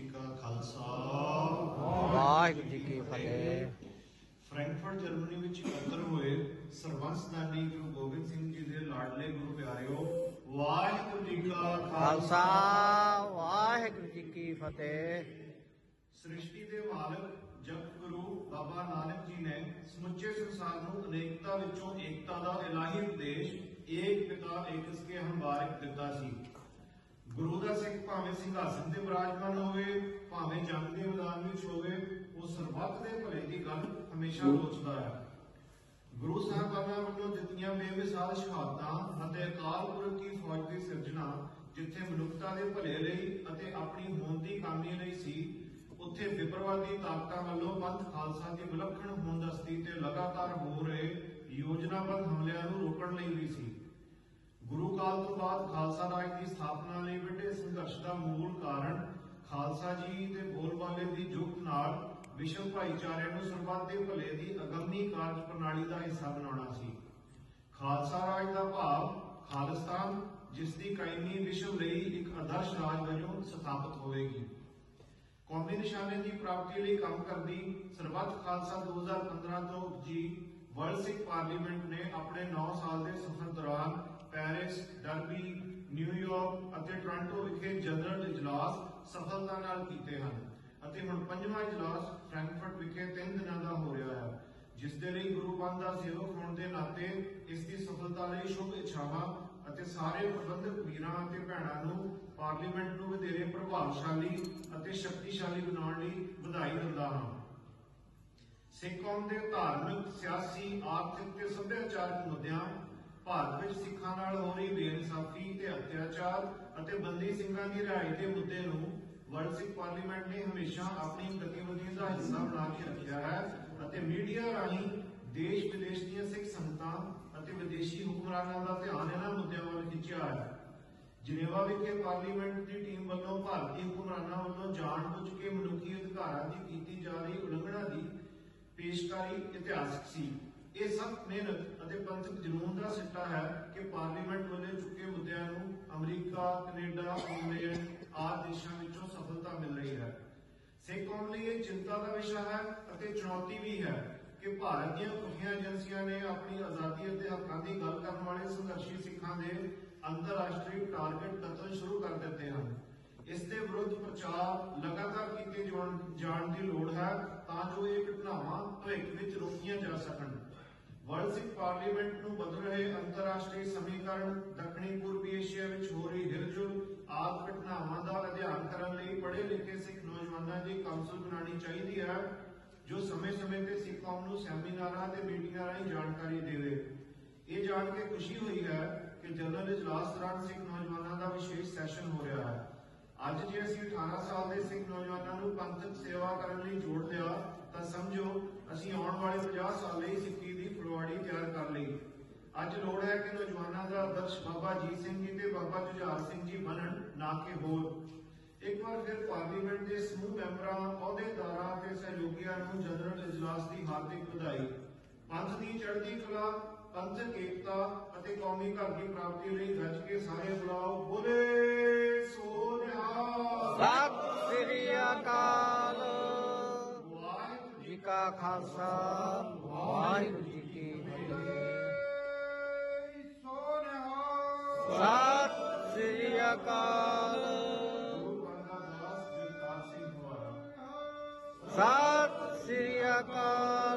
ਕਾ ਖਾਲਸਾ। ਵਾਹਿਗੁਰੂ ਜੀ ਕੀ ਫਤਿਹ। Frankfurt Germany ਵਿੱਚ ਇਕੱਤਰ ਹੋਏ ਸਰਬੰਸਦਾਨੀ ਗੁਰੂ ਗੋਬਿੰਦ ਸਿੰਘ ਜੀ ਦੇ ਲਾਡਲੇ ਗੁਰੂ ਪਿਆਰਿਓ ਵਾਹਿਗੁਰੂ ਜੀ ਕਾ ਖਾਲਸਾ। ਵਾਹਿਗੁਰੂ ਜੀ ਕੀ ਫਤਿਹ। ਸ੍ਰਿਸ਼ਟੀ ਦੇ ਮਾਲਕ ਜਗਤ ਗੁਰੂ ਬਾਬਾ ਨਾਨਕ ਜੀ ਨੇ ਸਮੁੱਚੇ ਸੰਸਾਰ ਨੂੰ ਅਨੇਕਤਾ ਵਿੱਚੋਂ ਏਕਤਾ ਦਾ ਇਲਾਹੀ ਉਪਦੇਸ਼ ਏਕ ਪਿਤਾ ਏਕਸ ਕੇ ਹੰਬਾਰਿਕ ਦਿੱਤਾ ਸੀ। ਗੁਰੂ ਦਾ ਸਿੱਖ ਭਾਵੇਂ ਸਿੰਘਾਸਨ ਤੇ ਵਿਰਾਜਮਾਨ ਹੋਵੇ ਭਾਵੇਂ ਜੰਗ ਦੇ ਮੈਦਾਨ ਵਿੱਚ ਹੋਵੇ ਉਹ ਸਰਬੱਤ ਦੇ ਭਲੇ ਦੀ ਗੱਲ ਹਮੇਸ਼ਾ ਸੋਚਦਾ ਹੈ। ਗੁਰੂ ਸਾਹਿਬਾਨਾਂ ਵੱਲੋਂ ਦਿੱਤੀਆਂ ਬੇਮਿਸਾਲ ਸ਼ਹਾਦਤਾਂ ਅਤੇ ਅਕਾਲ ਪੁਰਖ ਦੀ ਫੌਜ ਦੀ ਸਿਰਜਣਾ ਜਿੱਥੇ ਮਨੁੱਖਤਾ ਦੇ ਭਲੇ ਲਈ ਅਤੇ ਆਪਣੀ ਹੋਂਦ ਦੀ ਕਾਮੀ ਲਈ ਸੀ ਉੱਥੇ ਵਿਪਰਵਾਦੀ ਤਾਕਤਾਂ ਵੱਲੋਂ ਪੰਥ ਖਾਲਸਾ ਦੀ ਵਿਲੱਖਣ ਹੋਂਦਸਤੀ ਤੇ ਲਗਾਤਾਰ ਹੋ ਰਹੇ ਯੋਜਨਾਬੱਧ ਹਮਲਿਆਂ ਨੂੰ ਰੋਕਣ ਲਈ ਵੀ ਸੀ। ਗੁਰੂ ਕਾਲ ਤੋਂ ਬਾਅਦ ਖਾਲਸਾ ਰਾਜ ਦੀ ਸਥਾਪਨਾ ਲਈ ਵੱਡੇ ਸੰਘਰਸ਼ ਦਾ ਮੂਲ ਕਾਰਨ ਖਾਲਸਾ ਜੀ ਦੇ ਬੋਲਬਾਲੇ ਦੀ ਜੁਗਤ ਨਾਲ ਵਿਸ਼ਵ ਭਾਈਚਾਰੇ ਨੂੰ ਸਰਬੱਤ ਦੇ ਭਲੇ ਦੀ ਅਗੰਮੀ ਕਾਰਜ ਪ੍ਰਣਾਲੀ ਦਾ ਹਿੱਸਾ ਬਣਾਉਣਾ ਸੀ। ਖਾਲਸਾ ਰਾਜ ਦਾ ਭਾਵ ਖਾਲਿਸਤਾਨ, ਜਿਸ ਦੀ ਕਾਇਮੀ ਵਿਸ਼ਵ ਲਈ ਇੱਕ ਆਦਰਸ਼ ਰਾਜ ਵਜੋਂ ਸਥਾਪਿਤ ਹੋਵੇਗੀ। ਕੌਮੀ ਨਿਸ਼ਾਨੇ ਦੀ ਪ੍ਰਾਪਤੀ ਲਈ ਕੰਮ ਕਰਦੀ ਸਰਬੱਤ ਖਾਲਸਾ 2015 ਤੋਂ ਜੀ ਵਰਲਡ ਸਿੱਖ ਪਾਰਲੀਮੈਂਟ ਨੇ ਆਪਣੇ 9 ਸਾਲ ਦੇ ਸਫ਼ਰ ਦੌਰਾਨ ਪੈਰਿਸ, ਡਰਬੀ, ਨਿਊਯਾਰਕ ਅਤੇ ਟੋਰਾਂਟੋ ਵਿਖੇ ਜਨਰਲ ਇਜਲਾਸ ਸਫਲਤਾ ਨਾਲ ਕੀਤੇ ਹਨ ਅਤੇ ਹੁਣ ਪੰਜਵਾਂ ਇਜਲਾਸ ਫ੍ਰੈਂਕਫਰਟ ਵਿਖੇ 3 ਦਿਨਾਂ ਦਾ ਹੋ ਰਿਹਾ ਹੈ ਜਿਸ ਦੇ ਲਈ ਗੁਰੂ ਪੰਥ ਦਾ ਸੇਵਕ ਹੋਣ ਦੇ ਨਾਤੇ ਇਸ ਦੀ ਸਫਲਤਾ ਲਈ ਸ਼ੁਭ ਇੱਛਾਵਾਂ ਅਤੇ ਸਾਰੇ ਪ੍ਰਬੰਧਕ ਵੀਰਾਂ ਅਤੇ ਭੈਣਾਂ ਨੂੰ ਪਾਰਲੀਮੈਂਟ ਨੂੰ ਵਧੇਰੇ ਪ੍ਰਭਾਵਸ਼ਾਲੀ ਅਤੇ ਸ਼ਕਤੀਸ਼ਾਲੀ ਬਣਾਉਣ ਲਈ ਵਧਾਈ ਦਿੰਦਾ ਹਾਂ। ਸਿੱਖ ਕੌਮ ਦੇ ਧਾਰਮਿਕ, ਸਿਆਸੀ, ਆਰਥਿਕ ਤੇ ਸੱਭਿਆਚਾਰਕ ਮੁੱਦਿਆਂ ਭਾਰਤ ਵਿੱਚ ਸਿੱਖਾਂ ਨਾਲ ਹੋ ਰਹੀ ਬੇਇਨਸਾਫੀ ਤੇ ਅਤਿਆਚਾਰ ਅਤੇ ਬੰਦੀ ਸਿੰਘਾਂ ਦੀ ਰਿਹਾਈ ਦੇ ਮੁੱਦੇ ਨੂੰ ਵਰਲਡ ਸਿੱਖ ਪਾਰਲੀਮੈਂਟ ਨੇ ਹਮੇਸ਼ਾ ਆਪਣੀ ਗਤੀਵਿਧੀਆਂ ਦਾ ਹਿੱਸਾ ਬਣਾ ਕੇ ਰੱਖਿਆ ਹੈ ਅਤੇ ਮੀਡੀਆ ਰਾਹੀਂ ਦੇਸ਼ ਵਿਦੇਸ਼ ਦੀਆਂ ਸਿੱਖ ਸੰਗਤਾਂ ਅਤੇ ਵਿਦੇਸ਼ੀ ਹੁਕਮਰਾਨਾਂ ਦਾ ਧਿਆਨ ਇਹਨਾਂ ਮੁੱਦਿਆਂ ਵੱਲ ਖਿੱਚਿਆ ਹੈ। ਜਨੇਵਾ ਵਿਖੇ ਪਾਰਲੀਮੈਂਟ ਦੀ ਟੀਮ ਵੱਲੋਂ ਭਾਰਤੀ ਹੁਕਮਰਾਨਾਂ ਵੱਲੋਂ ਜਾਣਬੁੱਝ ਕੇ ਮਨੁੱਖੀ ਅਧਿਕਾਰਾਂ ਦੀ ਕੀਤੀ ਜਾ ਰਹੀ ਉਲੰਘਣਾ ਦੀ ਪੇਸ਼ਕਾਰੀ ਇਤਿਹਾਸਕ ਸੀ। ਇਹ ਸਖਤ ਮਿਹਨਤ ਅਤੇ ਪੰਥਕ ਜਨੂਨ ਦਾ ਸਿੱਟਾ ਹੈ ਕਿ ਪਾਰਲੀਮੈਂਟ ਵੱਲੋਂ ਚੁੱਕੇ ਮੁੱਦਿਆਂ ਨੂੰ ਅਮਰੀਕਾ, ਕੈਨੇਡਾ, ਇੰਗਲੈਂਡ ਆਦਿ ਦੇਸ਼ਾਂ ਵਿੱਚੋਂ ਸਫਲਤਾ ਮਿਲ ਰਹੀ ਹੈ। ਸਿੱਖ ਕੌਮ ਲਈ ਇਹ ਚਿੰਤਾ ਦਾ ਵਿਸ਼ਾ ਹੈ ਅਤੇ ਚੁਣੌਤੀ ਵੀ ਹੈ ਕਿ ਭਾਰਤ ਦੀਆਂ ਖੁਫੀਆ ਏਜੰਸੀਆਂ ਨੇ ਆਪਣੀ ਆਜ਼ਾਦੀ ਅਤੇ ਹੱਕਾਂ ਦੀ ਗੱਲ ਕਰਨ ਵਾਲੇ ਸੰਘਰਸ਼ੀ ਸਿੱਖਾਂ ਦੇ ਅੰਤਰਰਾਸ਼ਟਰੀ ਟਾਰਗੇਟ ਕਤਲ ਸ਼ੁਰੂ ਕਰ ਦਿੱਤੇ ਹਨ। ਇਸ ਦੇ ਵਿਰੁੱਧ ਪ੍ਰਚਾਰ ਲਗਾਤਾਰ ਕੀਤੇ ਜਾਣ ਦੀ ਲੋੜ ਹੈ ਤਾਂ ਜੋ ਇਹ ਘਟਨਾਵਾਂ ਭਵਿੱਖ ਵਿੱਚ ਰੋਕੀਆਂ ਜਾ ਸਕਣ। ਵਰਲਡ ਸਿੱਖ ਪਾਰਲੀਮੈਂਟ ਨੂੰ ਬਦਲ ਰਹੇ ਅੰਤਰਰਾਸ਼ਟਰੀ ਸਮੀਕਰਨ ਦੱਖਣੀ ਪੂਰਬੀ ਏਸ਼ੀਆ ਵਿੱਚ ਹੋ ਰਹੀ ਹਿਲਜੁਲ ਆਦਿ ਘਟਨਾਵਾਂ ਦਾ ਅਧਿਐਨ ਕਰਨ ਲਈ ਪੜ੍ਹੇ ਲਿਖੇ ਸਿੱਖ ਨੌਜਵਾਨਾਂ ਦੀ ਕਾਉਂਸਲ ਬਣਾਉਣੀ ਚਾਹੀਦੀ ਹੈ, ਜੋ ਸਮੇਂ-ਸਮੇਂ ਤੇ ਸਿੱਖ ਕੌਮ ਨੂੰ ਸੈਮੀਨਾਰਾਂ ਤੇ ਮੀਟਿੰਗਾਂ ਰਾਹੀਂ ਜਾਣਕਾਰੀ ਦੇਵੇ। ਇਹ ਜਾਣ ਕੇ ਖੁਸ਼ੀ ਹੋਈ ਹੈ ਕਿ ਜਨਰਲ ਇਜਲਾਸ ਦੌਰਾਨ ਸਿੱਖ ਨੌਜਵਾਨਾਂ ਦਾ ਵਿਸ਼ੇਸ਼ ਸੈਸ਼ਨ ਹੋ ਰਿਹਾ ਹੈ। ਅੱਜ ਜੇ ਅਸੀਂ 18 ਸਾਲ ਦੇ ਸਿੱਖ ਨੌਜਵਾਨਾਂ ਨੂੰ ਪੰਥਕ ਸੇਵਾ ਕਰਨ ਲਈ ਜੋੜ ਲਿਆ ਤਾਂ ਸਮਝੋ, ਅਸੀਂ ਆਉਣ ਵਾਲੇ 50 ਸਾਲ ਲਈ ਸਿੱਖੀ ਦੀ ਫੁਲਵਾੜੀ ਤਿਆਰ ਕਰ ਲਈ। ਅੱਜ ਲੋੜ ਹੈ ਕਿ ਨੌਜਵਾਨਾਂ ਦਾ ਆਦਰਸ਼ ਬਾਬਾ ਜੀਤ ਸਿੰਘ ਜੀ ਤੇ ਬਾਬਾ ਜੁਝਾਰ ਸਿੰਘ ਜੀ ਬਣਨ ਨਾ ਕਿ ਹੋਰ। ਇੱਕ ਵਾਰ ਫਿਰ ਪਾਰਲੀਮੈਂਟ ਦੇ ਸਮੂਹ ਮੈਂਬਰਾਂ ਅਹੁਦੇਦਾਰਾਂ ਤੇ ਸਹਿਯੋਗੀਆਂ ਨੂੰ ਜਨਰਲ ਇਜਲਾਸ ਦੀ ਹਾਰਦਿਕ ਵਧਾਈ। ਪੰਥ ਦੀ ਚੜ੍ਹਦੀ ਕਲਾ ਪੰਥਕ ਏਕਤਾ ਅਤੇ ਕੌਮੀ ਘਰ ਦੀ ਪ੍ਰਾਪਤੀ ਲਈ ਗੱਜ ਕੇ ਸਾਰੇ ਬੁਲਾਓ। ਬੋਲੇ ਸੋ ਨਿਹਾਲ ਸਤਿ ਸ੍ਰੀ ਅਕਾਲ। ਵਾਹਿਗੁਰੂ ਜੀ ਕਾ ਖਾਲਸਾ। ਵਾਹਿਗੁਰੂ ਅਕਾਲ। ਸਤਿ ਸ੍ਰੀ ਅਕਾਲ।